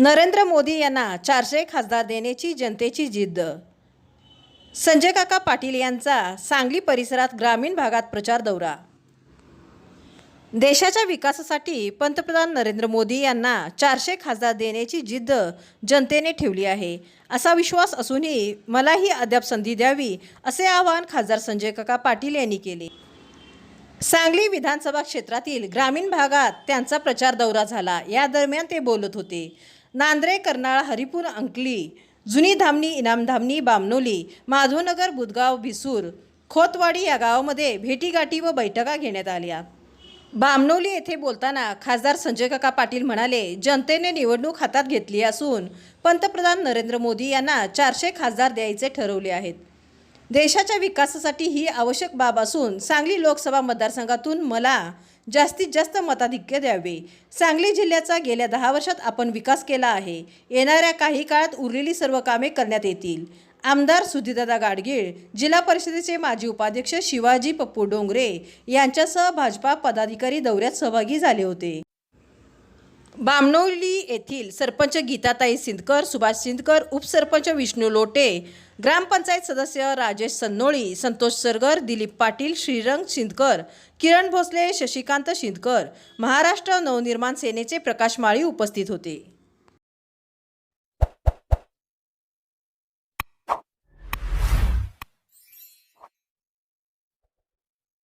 नरेंद्र मोदी यांना चारशे खासदार देण्याची जनतेची जिद्द. संजय काका पाटील यांचा सांगली परिसरात ग्रामीण भागात प्रचार दौरा. देशाच्या विकासासाठी पंतप्रधान नरेंद्र मोदी यांना चारशे खासदार देण्याची जिद्द जनतेने ठेवली आहे. असा विश्वास असूनही मलाही अद्याप संधी द्यावी असे आवाहन खासदार संजय काका पाटील यांनी केले. सांगली विधानसभा क्षेत्रातील ग्रामीण भागात त्यांचा प्रचार दौरा झाला. या दरम्यान ते बोलत होते नांद्रे कर्नाळ हरिपूर अंकली जुनी धामणी इनामधामणी बामनोली माधवनगर बुदगाव भिसूर खोतवाडी या गावामध्ये भेटीगाठी व बैठका घेण्यात आल्या. बामनोली येथे बोलताना खासदार संजय काका पाटील म्हणाले जनतेने निवडणूक हातात घेतली असून पंतप्रधान नरेंद्र मोदी यांना चारशे खासदार द्यायचे ठरवले आहेत. देशाच्या विकासासाठी ही आवश्यक बाब असून सांगली लोकसभा मतदारसंघातून मला जास्तीत जास्त मताधिक्य द्यावे. सांगली जिल्ह्याचा गेल्या दहा वर्षात आपण विकास केला आहे. येणाऱ्या काही काळात उरलेली सर्व कामे करण्यात येतील. आमदार सुधीरदादा गाडगीळ जिल्हा परिषदेचे माजी उपाध्यक्ष शिवाजी पप्पू डोंगरे यांच्यासह भाजपा पदाधिकारी दौऱ्यात सहभागी झाले होते. बामनोली येथील सरपंच गीताताई सिंदकर सुभाष सिंदकर उपसरपंच विष्णू लोटे ग्रामपंचायत सदस्य राजेश सन्नोळी संतोष सरगर दिलीप पाटील श्रीरंग सिंदकर किरण भोसले शशिकांत शिंदकर महाराष्ट्र नवनिर्माण सेनेचे प्रकाश माळी उपस्थित होते.